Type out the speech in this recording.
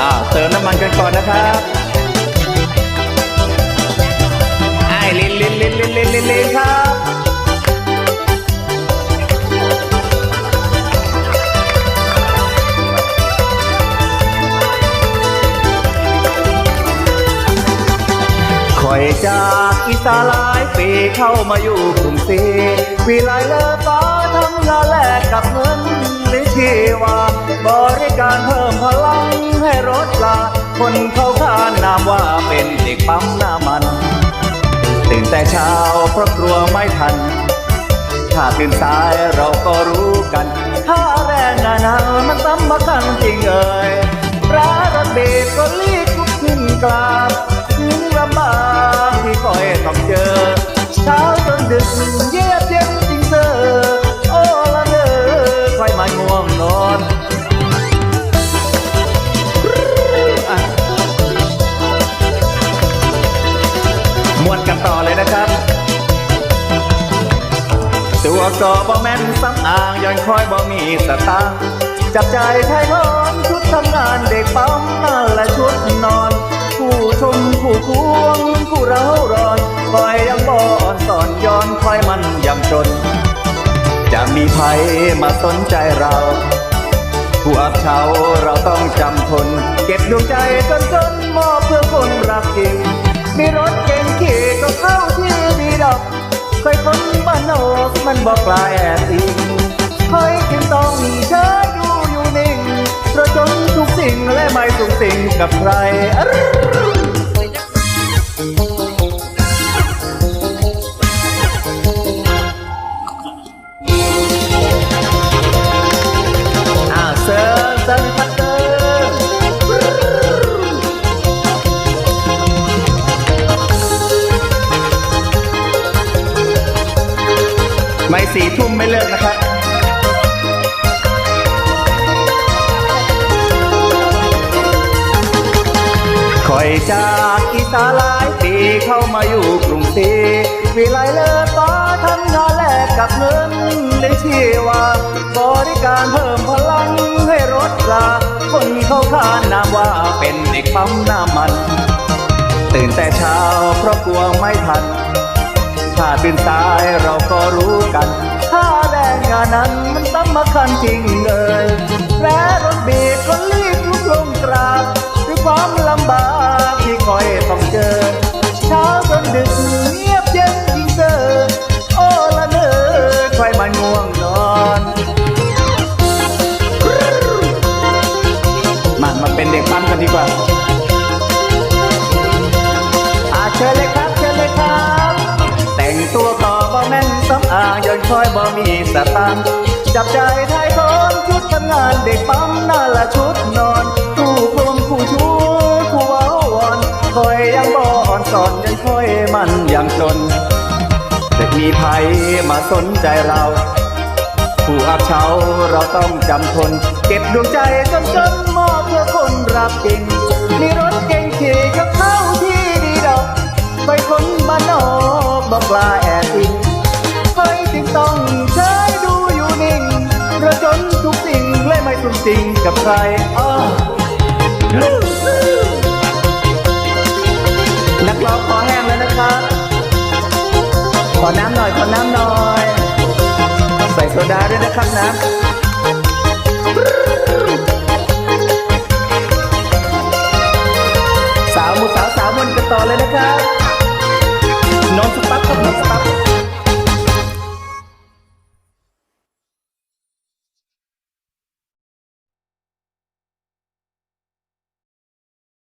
อ่าเติมน้ำมันกันก่อนนะครับไอ้ลินลินลินลินลินลินครับ ยจากอีสานหลายปีเข้ามาอยู่กรุงศรีวิไลเลิศฟ้าทำงานแลกกับเงินหรือชีว่าบริการเพิ่มพลังให้รถลาคนเขาขานนามว่าเป็นเด็กปั๊มหน้ามัน ตื่นแต่เช้าเพราะกลัวไม่ทัน ถ้าตื่นสายเราก็รู้กันถ้าแรงงานนั้นมันสำคัญจริงเอ่ยร้านรถเบรกก็รีบลุกขึ้นกราบ วก็บ่แม่นสำอางย้อนคอยบ่มีสตางค์จับใจไทยทอนชุดทำงานเด็กปั๊มนั่นและชุดนอน ผู้ชมผู้ควงผู้เร้าร้อนคอยยังบ่อนสอนย้อนคอยมันยังจน จะมีภัยมาสนใจเราผู้อับเฉาเราต้องจำทนเก็บดวงใจจนจนมอบเพื่อคนรักจริงมีรถเก่งขี่ก็เข้าที่ดีดอก บอกกลายแอบอิงคอยจึงต้องเชยดูอยู่นิ่งเพราะจนทุกสิ่งและไม่สุงสิ่งกับใคร สี่ทุ่มไม่เลิกนะครับคอยจากอีสานหลายปีเข้ามาอยู่กรุงศรีวิไลเลิศฟ้าทำงานแลกกับเงินได้ชื่อว่าบริการเพิ่มพลังให้รถราคนเขาขานนามว่าเป็นเด็กปั๊มน้ำมัน ตื่นแต่เช้าเพราะกลัวไม่ทัน ตื่นสายเราก็รู้กันถ้าแรงงานนั้นมันสำคัญจริงเลยแม้รถบรกก็รีบลุกลงกราบด้วยความลำบากที่คอยต้องเจอ เช้าจนดึกเงียบเย็นจริงเจอโอ้ละเนอใครมันง่วงนอนมามาเป็นเด็กปั๊มกันดีกว่าอาเชเลย แม่นสำอางย้อนคอยบ่มีสตังค์จับใจไทยทอนชุดทำงานเด็กปั๊มน่าละชุดนอนผู้คมผู้ชูผู้เว้าวอนคอยยังบ่อ่อนสอนยังคอยมันยังจนจะมีภัยมาสนใจเราผู้อับเฉาเราต้องจำทนเก็บดวงใจจนจนมอบเพื่อคนรักจริงมีรถเก่งขี่กับเข้าที่ดีดอกไปคนบ้านนอกบอกลาแกับใครอ้อนักร้องขอแห้งแล้วนะครับ ขอน้ำหน่อย ขอน้ำหน่อย ใส่โซดาด้วยนะครับนะ